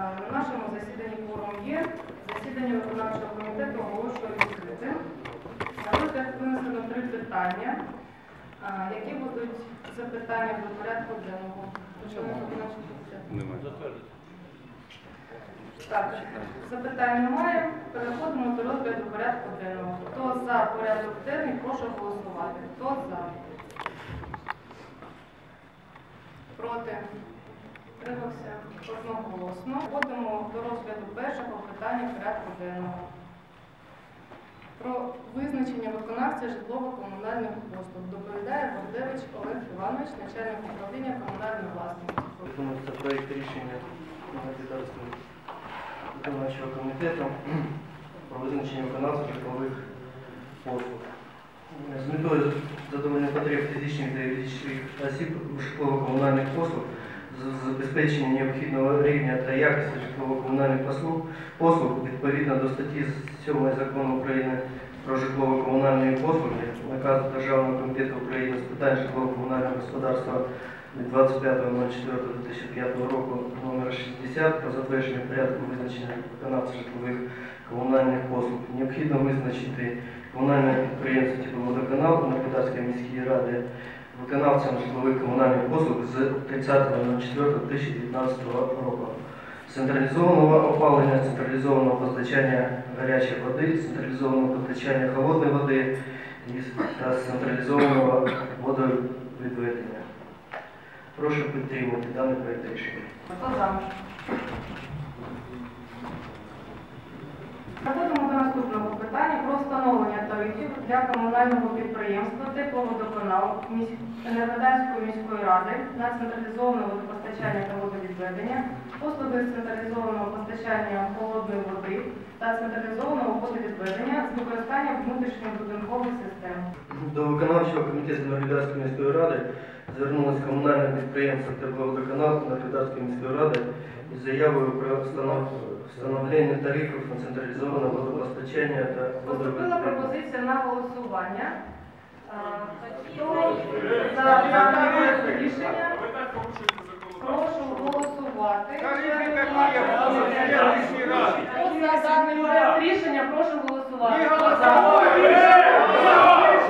Е, На нашому засіданні форум є. Засідання виконавчого комітету оголошую відкритим. На розгляд винесено три питання. Е, Які будуть запитання до порядку денного? Немає. Так, запитань немає. Переходимо до розгляду порядку денного. Хто за порядок денний, прошу голосувати. Хто за? Проти? Тримався одноголосно. Входимо до розгляду першого питання порядку денного. Про визначення виконавця житлово-комунальних послуг доповідає Богдевич Олег Іванович, начальник управління комунальної власності. Це проєкт рішення виконавчого комітету про визначення виконавців житлових послуг. З метою задоволення потреб фізичних та юридичних осіб житлово-комунальних послуг забезпечення необхідного рівня та якості житлово-комунальних послуг, послуг відповідно до статті 7 Закону України про житлово-комунальні послуги, наказу Державного комітету України з питань житлово-комунального господарства від 25.04.2005 року номер 60 про затвердження порядку визначення виконавця житлових комунальних послуг. Необхідно визначити комунальне підприємство «Тепловодоканал» Накладацької міської ради виконавцем житлових комунальних послуг з 30.04.2019 року. Централізованого опалення, централізованого постачання гарячої води, централізованого постачання холодної води та централізованого водовідведення. Прошу підтримати даний проєкт рішення. Хто за? Переходимо до наступного питання про встановлення тарифів комунального підприємства тепловодоканал Енергодарської міської ради на централізоване водопостачання та водовідведення, послуги з централізованого постачання холодної води та централізованого водовідведення з використанням внутрішньобудинкових систем. До виконавчого комітету Енергодарської міської ради звернулося комунальне підприємство Тепловодоканал на Норвідської міської ради із заявою про встанов- встановлення тарифів на централізоване водопостачання та Поступила пропозиція на голосування. Хто за дане рішення? Прошу голосувати. Хто за даний проект рішення, прошу голосувати. Не Хто за? голосовали!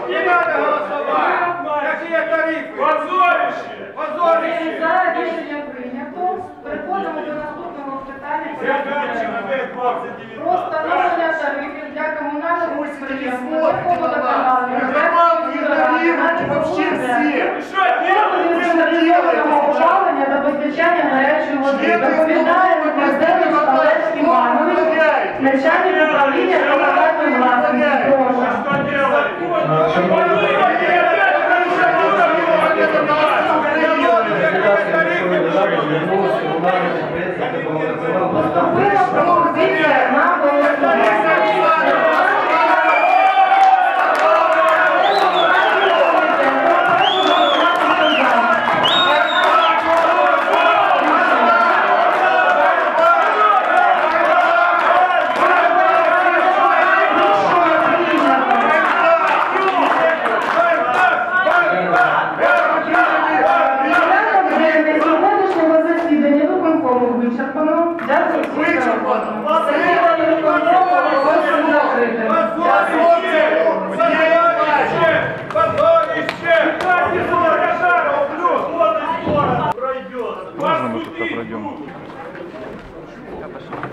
Не надо голосовать! Какие тарифы? Позорище! Один Позорище! За рішення прийнято. Переходимо до наступного питання. Про встановлення тарифів для комунального підприємства «Тепловодоканал» Енергодарської міської ради на Вообще теплову все! Вы что делаете? Вы что централізованого делаете? опалення та постачання гарячої води. Члены Доповідає исполкома Миколаївич Президента Олег Іванович, Возглавляет. начальник управління комунальної власності. засідання виконкому вичерпано. Дякую всім за роботу. Засідання виконкому оголошую закритим. Позорище! Позорище! Позорище! Пройдет! Можно мы пока пройдем? Вас тут